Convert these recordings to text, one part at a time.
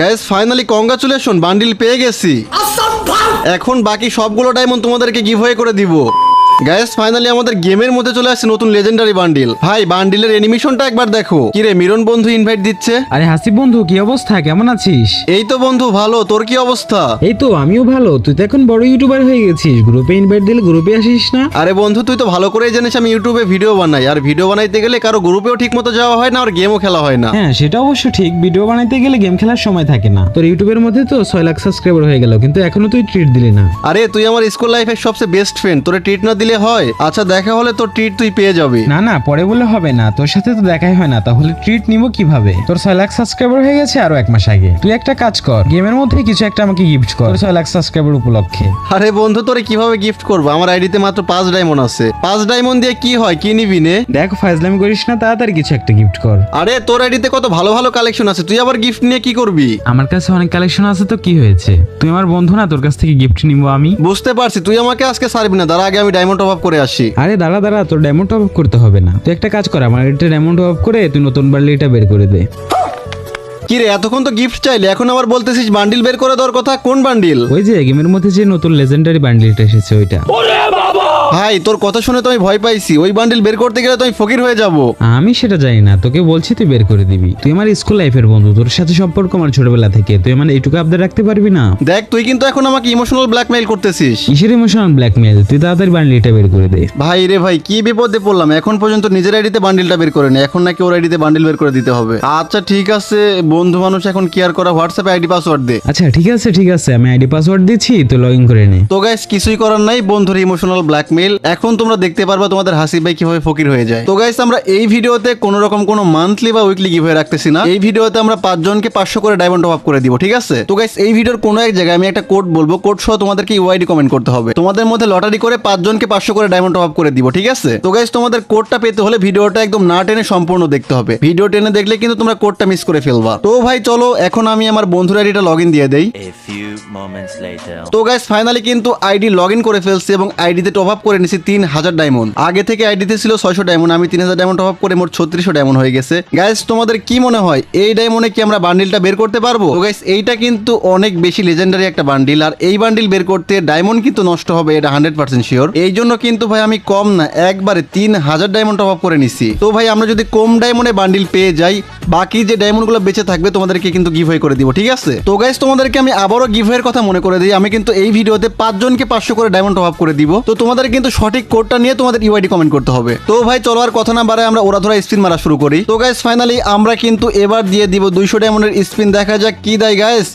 Guys finally congratulation bundle পেয়ে গেছি। এখন বাকি সবগুলো ডায়মন্ড তোমাদেরকে গিভ করে দিব। গাইস ফাইনালি আমাদের গেমের মধ্যে চলে আসছে নতুন লেজেন্ডারি বান্ডিল ভাই বান্ডিলের অ্যানিমেশনটা একবার দেখো। কিরে মিরন বন্ধু ইনভাইট দিচ্ছে? আরে হাসিব বন্ধু কি অবস্থা? কেমন আছিস? এই তো বন্ধু ভালো। তোর কি অবস্থা? এই তো আমিও ভালো। তুই তো এখন বড় ইউটিউবার হয়ে গেছিস। গ্রুপে ইনভাইট দিলে গ্রুপে আসিস না? আরে বন্ধু তুই তো ভালো করেই জানিস আমি ইউটিউবে ভিডিও বানাই। আর ভিডিও বানাইতে গেলে কারও গ্রুপেও ঠিক মতো যাওয়া হয় না আর গেমও খেলা হয় না। হ্যাঁ সেটা অবশ্য ঠিক। ভিডিও বানাইতে গেলে গেম খেলার সময় থাকে না। তোর ইউটিউবের মধ্যে তো ছয় লাখ সাবস্ক্রাইবার হয়ে গেল কিন্তু এখনও তুই ট্রিট দিলি না। আরে তুই আমার স্কুল লাইফের সবচেয়ে বেস্ট ফ্রেন্ড তোরে ট্রিট না দিলে হয়? আচ্ছা দেখা হলে তোর ট্রিট তুই পেয়ে যাবি। না না পরে বলে হবে না। তোর সাথে তো দেখাই হয় না। তাহলে ট্রিট নিব কীভাবে? তোর ছয় লাখ সাবস্ক্রাইবার হয়ে গেছে আরও এক মাস আগে। তুই একটা কাজ কর। গেমের মধ্যে কিছু একটা আমাকে গিফট কর। তোর ছয় লাখ সাবস্ক্রাইবার উপলক্ষে। আরে বন্ধু তোরে কীভাবে গিফট করব? আমার আইডিতে মাত্র পাঁচ ডায়মন্ড আছে। পাঁচ ডায়মন্ড দিয়ে কি হয়? কি নিবি নে? দেখ ফাইজলামি করিস না তাড়াতাড়ি কিছু একটা গিফট কর। আরে তোর আইডিতে কত ভালো ভালো কালেকশন আছে। তুই আবার গিফট নিয়ে কি করবি? আমার কাছে অনেক কালেকশন আছে তো কি হয়েছে? তুই আমার বন্ধু না তোর কাছ থেকে গিফট নিব আমি? বুঝতে পারছি। তুই আমাকে আজকে সারবি না। তার আগে আমি ডায়মন্ড অভাব করে আসি। আরে দাঁড়া দাঁড়া তোর ডায়মন্ড টপ করতে হবে না। তুই একটা কাজ কর আমার এটা ডায়মন্ড টপ করে তুই নতুন বার্লি এটা বের করে দে। কি রে এতক্ষণ তো গিফট চাইলে এখন আবার বলতেছিস বান্ডিল বের করে দেওয়ার কথা? কোন বান্ডিল ওই যে গেমের মধ্যে যে নতুন লেজেন্ডারি বান্ডিলটা এসেছে ওইটা। ভাই তোর কথা শুনে তো আমি ভয় পাইছি। ওই বান্ডিল বের করতে গেলে তো আমি ফকির হয়ে যাব। আমি সেটা জানি না তোকে বলছি তুই বের করে দিবি। তুই আমার স্কুল লাইফের বন্ধু তোর সাথে সম্পর্ক আমার ছোটবেলা থেকে তুই আমার এইটুকু আবদার রাখতে পারবি না? দেখ তুই কিন্তু এখন আমাকে ইমোশনাল ব্ল্যাকমেইল করতেছিস। কিসের ইমোশনাল ব্ল্যাকমেল তুই তাড়াতাড়ি বান্ডিলটা বের করে দে। ভাই রে ভাই কি বিপদে পড়লাম? এখন পর্যন্ত নিজের আইডিতে বান্ডিলটা বের করে নি এখন নাকি ওর আইডিতে বান্ডিল বের করে দিতে হবে। আচ্ছা ঠিক আছে। বন্ধু মানুষ এখন কি আর করা হোয়াটসঅ্যাপে আইডি পাসওয়ার্ড দে। আচ্ছা ঠিক আছে ঠিক আছে। আমি আইডি পাসওয়ার্ড দিচ্ছি তো লগ ইন করে নে। তো গাইস কিছুই করার নাই। বন্ধুর ইমোশনাল ব্ল্যাকমেইল এখন তোমরা দেখতে পারবা তোমাদের হাসিব ভাই কীভাবে ফকির হয়ে যায়। তো গাইস আমরা এই ভিডিওতে কোনো রকম কোনো মান্থলি বা উইকলি গিভওয়ে রাখতেছি না। এই ভিডিওতে আমরা পাঁচজনকে পাঁচশো করে ডায়মন্ড অফ করে দিব ঠিক আছে? তো গাইস এই ভিডিওর কোনো এক জায়গায় আমি একটা কোড বলব। কোড সহ তোমাদেরকে ইউআইডি কমেন্ট করতে হবে। তোমাদের মধ্যে লটারি করে পাঁচজনকে পাঁচশো করে ডায়মন্ড অফ করে দিব ঠিক আছে? তো গাইস তোমাদের কোডটা পেতে হলে ভিডিওটা একদম না টেনে সম্পূর্ণ দেখতে হবে। ভিডিও টেনে দেখলে কিন্তু তোমরা কোডটা মিস করে ফেলবা। তো ভাই চলো এখন আমি আমার বন্ধুর আইডিটা লগ ইন দিয়ে দেই. তো গাইস ফাইনালি কিন্তু আইডি লগ ইন করে ফেলছি এবং আইডিতে টপ আপ করে নিছি তিন হাজার ডায়মন্ড আগে থেকে আইডিতে ছিল ছয়শো ডায়মন্ড আমি তিন হাজার ডায়মন্ড আপ করে মোট ছত্রিশশো ডায়মন্ড হয়ে গেছে। গাইস তোমাদের কি মনে হয়, এই ডায়মন্ডে কি আমরা বান্ডিলটা বের করতে পারব? গাইস এইটা কিন্তু অনেক বেশি লেজেন্ডারি একটা বান্ডিল আর এই বান্ডিল বের করতে ডায়মন্ড কিন্তু নষ্ট হবে, এটা হান্ড্রেড পার্সেন্ট শিওর এই জন্য কিন্তু ভাই, আমি কম না, একবারে তিন হাজার ডায়মন্ড আপ করে নিছি। তো ভাই, আমরা যদি কম ডায়মন্ডে বান্ডিল পেয়ে যাই, বাকি যে ডায়মন্ডগুলো বেঁচে থাকবে, তোমাদেরকে কিন্তু গিভ করে দিব, ঠিক আছে? তো গাইস তোমাদেরকে আমি আবারও গিভ কথা মনে করে দিই, আমি কিন্তু এই ভিডিওতে পাঁচজনকে পাঁচশো করে ডায়মন্ড আপ করে দিব। তো তোমাদের কিন্তু সঠিক কোডটা নিয়ে তোমাদের ইউআইডি কমেন্ট করতে হবে। তো ভাই, চলো আর কথা না বাড়ায় আমরা ওরা ধরা স্পিন মারা শুরু করি। তো গাইস ফাইনালি আমরা কিন্তু এবার দিয়ে দিব দুইশো ডায়মন্ডের স্পিন দেখা যাক কি দেয় গাইস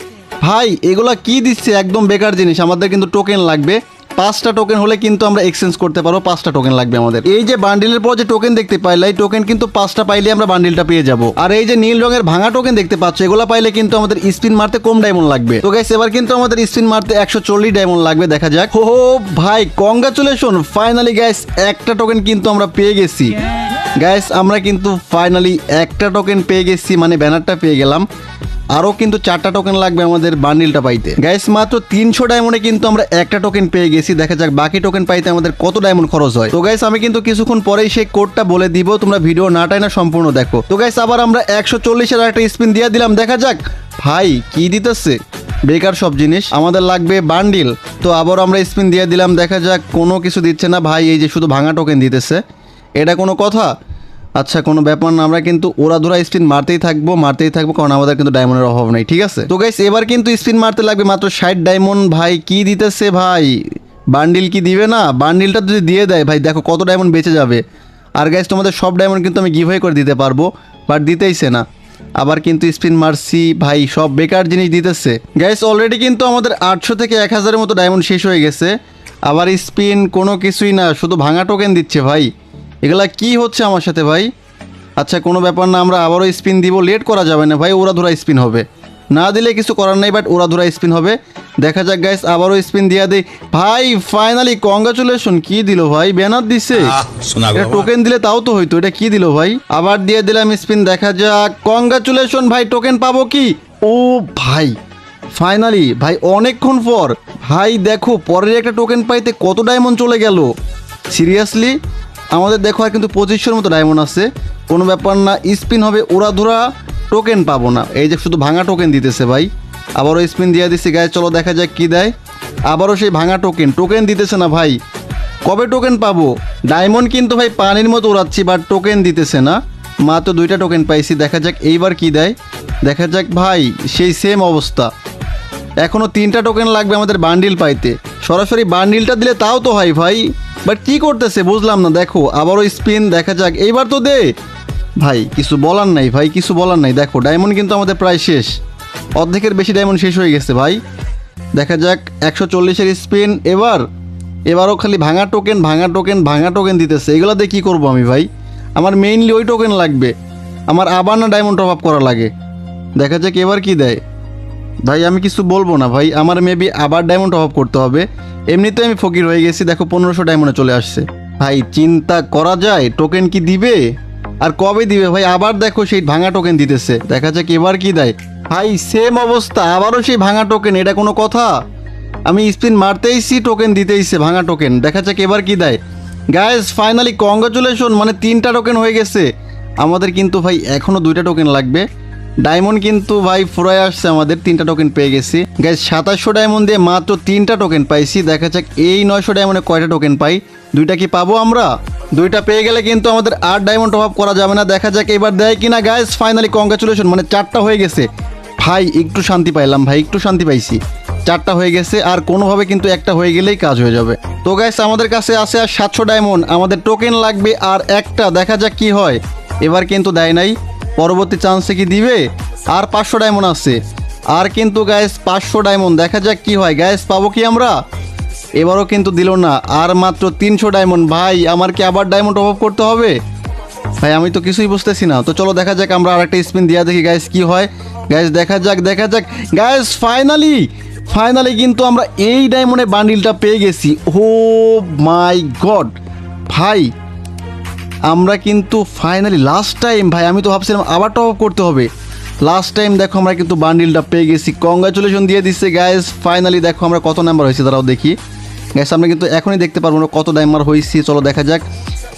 ভাই, এগুলা কি দিচ্ছে? একদম বেকার জিনিস। আমাদের কিন্তু টোকেন লাগবে। পাঁচটা টোকেন হলে কিন্তু আমরা এক্সচেঞ্জ করতে পারব পাঁচটা টোকেন লাগবে আমাদের। এই যে বান্ডিলের পর যে টোকেন দেখতে পাইলে এই টোকেন কিন্তু পাঁচটা পাইলে আমরা বান্ডিলটা পেয়ে যাব। আর এই যে নীল রঙের ভাঙা টোকেন দেখতে পাচ্ছ এগুলো পাইলে কিন্তু আমাদের স্পিন মারতে কম ডায়মন্ড লাগবে। তো গাইস এবার কিন্তু আমাদের স্পিন মারতে একশো চল্লিশ ডায়মন্ড লাগবে দেখা যাক। হো হো, ভাই কংগ্রাচুলেশন ফাইনালি গাইস একটা টোকেন কিন্তু আমরা পেয়ে গেছি। গাইস আমরা কিন্তু ফাইনালি একটা টোকেন পেয়ে গেছি মানে ব্যানারটা পেয়ে গেলাম। আরও কিন্তু চারটা টোকেন লাগবে আমাদের বান্ডিলটা পাইতে। গাইস মাত্র তিনশো ডায়মন্ডে কিন্তু আমরা একটা টোকেন পেয়ে গেছি। দেখা যাক বাকি টোকেন পাইতে আমাদের কত ডায়মন্ড খরচ হয়। তো গাইস আমি কিন্তু কিছুক্ষণ পরেই সেই কোডটা বলে দিব। তোমরা ভিডিও না সম্পূর্ণ দেখো। তো গাইস আবার আমরা একশো চল্লিশের একটা স্পিন দিয়ে দিলাম। দেখা যাক। ভাই, কি দিতেছে? বেকার সব জিনিস। আমাদের লাগবে বান্ডিল তো আবার আমরা স্পিন দিয়ে দিলাম। দেখা যাক কোনো কিছু দিচ্ছে না। ভাই, এই যে শুধু ভাঙা টোকেন দিতেছে। এটা কোনো কথা? আচ্ছা কোনো ব্যাপার না, আমরা কিন্তু ওরা ধরা স্পিন মারতেই থাকব মারতেই থাকব, কারণ আমাদের কিন্তু ডায়মন্ডের অভাব নেই, ঠিক আছে? তো গাইস এবার কিন্তু স্পিন মারতে লাগবে মাত্র ষাট ডায়মন্ড ভাই, কি দিতেছে ভাই? বান্ডিল কি দিবে না? বান্ডিলটা যদি দিয়ে দেয়, ভাই, দেখো কত ডায়মন্ড বেঁচে যাবে। আর গাইস তোমাদের সব ডায়মন্ড কিন্তু আমি গিভ করে দিতে পারব বাট দিতেইছে না। আবার কিন্তু স্পিন মারছি, ভাই, সব বেকার জিনিস দিতেছে। গ্যাস অলরেডি কিন্তু আমাদের আটশো থেকে এক হাজারের মতো ডায়মন্ড শেষ হয়ে গেছে। আবার স্পিন কোনো কিছুই না, শুধু ভাঙা টোকেন দিচ্ছে, ভাই। এগুলা কি হচ্ছে আমার সাথে ভাই? আচ্ছা কোনো ব্যাপার না আমরা আবারও স্পিন দিব লেট করা যাবে না ভাই ওরা ধরা স্পিন হবে। না দিলে কিছু করার নাই বাট ওরা ধরা স্পিন হবে। দেখা যাক গাইস আবারও স্পিন দিয়া দেই। ভাই ফাইনালি কংগ্রাচুলেশন কি দিল ভাই? ব্যানার দিছে। এটা টোকেন দিলে তাও তো হইতো এটা কি দিল ভাই? আবার দিয়ে দিলাম স্পিন দেখা যাক। কংগ্রাচুলেশন ভাই টোকেন পাবো কি? ও ভাই ফাইনালি ভাই অনেকক্ষণ পর। ভাই দেখো পরের একটা টোকেন পাইতে কত ডায়মন্ড চলে গেল? সিরিয়াসলি আমাদের দেখো আর কিন্তু পঁচিশশোর মতো ডায়মন্ড আছে। কোনো ব্যাপার না স্পিন হবে ওরা ধরা টোকেন পাবো না। এই যে শুধু ভাঙা টোকেন দিতেছে ভাই। আবারও স্পিন দিয়ে দিচ্ছি গায়ে, চলো দেখা যাক কি দেয়। আবারও সেই ভাঙা টোকেন টোকেন দিতেছে না ভাই। কবে টোকেন পাবো? ডায়মন্ড কিন্তু ভাই পানির মতো উড়াচ্ছি বাট টোকেন দিতেছে না। মাত্র দুইটা টোকেন পাইছি, দেখা যাক এইবার কি দেয়। দেখা যাক ভাই, সেই সেম অবস্থা। এখনও তিনটা টোকেন লাগবে আমাদের বান্ডিল পাইতে। সরাসরি বান্ডিলটা দিলে তাও তো হয় ভাই। বাট কি করতেছে বুঝলাম না, দেখো, আবারও স্পিন দেখা যাক। এইবার তো দে। ভাই, কিছু বলার নাই, ভাই, কিছু বলার নাই। দেখো ডায়মন্ড কিন্তু আমাদের প্রায় শেষ। অর্ধেকের বেশি ডায়মন্ড শেষ হয়ে গেছে, ভাই। দেখা যাক, একশো চল্লিশের স্পিন এবার, এবারও খালি ভাঙা টোকেন ভাঙা টোকেন ভাঙা টোকেন দিতেছে। এগুলো দিয়ে কী করব আমি, ভাই? আমার মেইনলি ওই টোকেন লাগবে। আমার আবার না ডায়মন্ড টপ আপ করা লাগে। দেখা যাক, এবার কি দেয়। ভাই, আমি কিছু বলব না ভাই। আমার মেবি আবার ডায়মন্ড অফ করতে হবে। এমনিতে আমি ফকির হয়ে গেছি, দেখো পনেরোশো ডায়মন্ডে চলে আসছে। ভাই, চিন্তা করা যায় টোকেন কি দিবে? আর কবে দিবে? ভাই, আবার দেখো সেই ভাঙা টোকেন দিতেছে। দেখা যাক এবার কি দেয়। ভাই সেম অবস্থা, আবারও সেই ভাঙা টোকেন এটা কোনো কথা? আমি স্পিন মারতেইছি টোকেন দিতেইছে ভাঙা টোকেন দেখা যাক এবার কি দেয়। গায়েস ফাইনালি কংগ্রাচুলেশন মানে তিনটা টোকেন হয়ে গেছে। আমাদের কিন্তু ভাই এখনও দুইটা টোকেন লাগবে। ডায়মন্ড কিন্তু ভাই ফুরাই আসছে, আমাদের তিনটা টোকেন পেয়ে গেছি। গাইজ সাতাশশো ডায়মন্ড দিয়ে মাত্র তিনটা টোকেন পাইছি। দেখা যাক, এই নয়শো ডায়মন্ডে কয়টা টোকেন পাই। দুইটা কি পাবো আমরা? দুইটা পেয়ে গেলে কিন্তু আমাদের আট ডায়মন্ড অভাব করা যাবে না। দেখা যাক, এবার দেয় কিনা গাইজ ফাইনালি কংগ্রাচুলেশন মানে চারটা হয়ে গেছে। ভাই, একটু শান্তি পাইলাম, ভাই, একটু শান্তি পাইছি। চারটা হয়ে গেছে, আর কোনোভাবে কিন্তু একটা হয়ে গেলেই কাজ হয়ে যাবে। তো গাইস আমাদের কাছে আছে আর সাতশো ডায়মন্ড আমাদের টোকেন লাগবে আর একটা। দেখা যাক কি হয়। এবার কিন্তু দেয় নাই। পরবর্তী চান্সে কি দিবে? আর পাঁচশো ডায়মন্ড আছে। আর কিন্তু গ্যাস পাঁচশো ডায়মন্ড দেখা যাক কি হয়। গ্যাস পাবো কি আমরা? এবারও কিন্তু দিল না। আর মাত্র তিনশো ডায়মন্ড ভাই, আমার কি আবার ডায়মন্ড অভাব করতে হবে? ভাই, আমি তো কিছুই বুঝতেছি না। তো চলো দেখা যাক, আমরা আরেকটা স্পিন দিয়া দেখি গ্যাস কি হয়। গ্যাস দেখা যাক দেখা যাক। গ্যাস ফাইনালি ফাইনালি কিন্তু আমরা এই ডায়মন্ডে বান্ডিলটা পেয়ে গেছি। ও মাই গড ভাই আমরা কিন্তু ফাইনালি লাস্ট টাইম ভাই, আমি তো ভাবছিলাম আবার টপ আপ করতে হবে। লাস্ট টাইম দেখো আমরা কিন্তু বান্ডিলটা পেয়ে গেছি। কংগ্রাচুলেশন দিয়ে দিচ্ছে গ্যাস ফাইনালি দেখো আমরা কত নাম্বার হয়েছে তারাও দেখি। গ্যাস আমরা কিন্তু এখনই দেখতে পারব না কত নাম্বার হয়েছি, চলো দেখা যাক।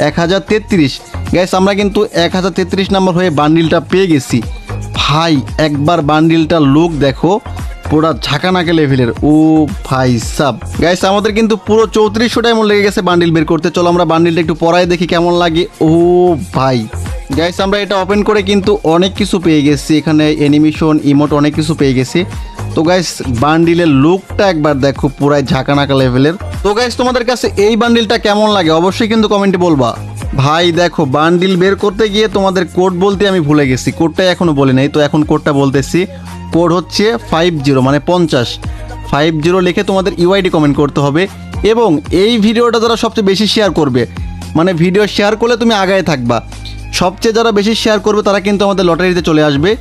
এক হাজার তেত্রিশ। গ্যাস আমরা কিন্তু এক হাজার তেত্রিশ নাম্বার হয়ে বান্ডিলটা পেয়ে গেছি। ভাই, একবার বান্ডিলটা লুক দেখো। পুরা ঝাঁকানাকে লেভেলের। ও ভাই সাব। গাইস আমাদের কিন্তু পুরো চৌত্রিশশো ডায়মন্ড লেগে গেছে বান্ডিল বের করতে। চলো আমরা বান্ডিলটা একটু পরাই দেখি কেমন লাগে। ও ভাই। গাইস আমরা এটা ওপেন করে কিন্তু অনেক কিছু পেয়ে গেছি। এখানে অ্যানিমেশন ইমোট অনেক কিছু পেয়ে গেছি। তো গাইস বান্ডিলের লুকটা একবার দেখো, পুরাই ঝাঁকানাকা লেভেলের তো গাইস তোমাদের কাছে এই বান্ডিলটা কেমন লাগে? অবশ্যই কিন্তু কমেন্টে বলবা। ভাই দেখো বান্ডিল বের করতে গিয়ে তোমাদের কোড বলতে আমি ভুলে গেছি। কোডটাই এখনও বলে নাই, তো এখন কোডটা বলতেছি। কোড হচ্ছে ফাইভ জিরো মানে পঞ্চাশ। ফাইভ জিরো লিখে তোমাদের ইউআইডি কমেন্ট করতে হবে এবং এই ভিডিওটা যারা সবচেয়ে বেশি শেয়ার করবে মানে ভিডিও শেয়ার করলে তুমি আগায় থাকবা। সবচেয়ে যারা বেশি শেয়ার করবে, তারা কিন্তু আমাদের লটারিতে চলে আসবে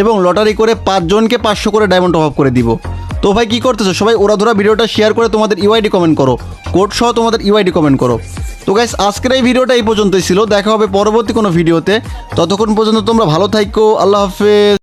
এবং লটারি করে পাঁচজনকে পাঁচশো করে ডায়মন্ড অভাব করে দিব। তো ভাই কী করতেছো? সবাই ওরা ধরা ভিডিওটা শেয়ার করে তোমাদের ইউআইডি কমেন্ট করো। কোড সহ তোমাদের ইউআইডি কমেন্ট করো। তো গাইস আজকের এই ভিডিওটা এই পর্যন্তই ছিল। দেখা হবে পরবর্তী কোনো ভিডিওতে। ততক্ষণ পর্যন্ত তোমরা ভালো থাকো আল্লাহ হাফেজ।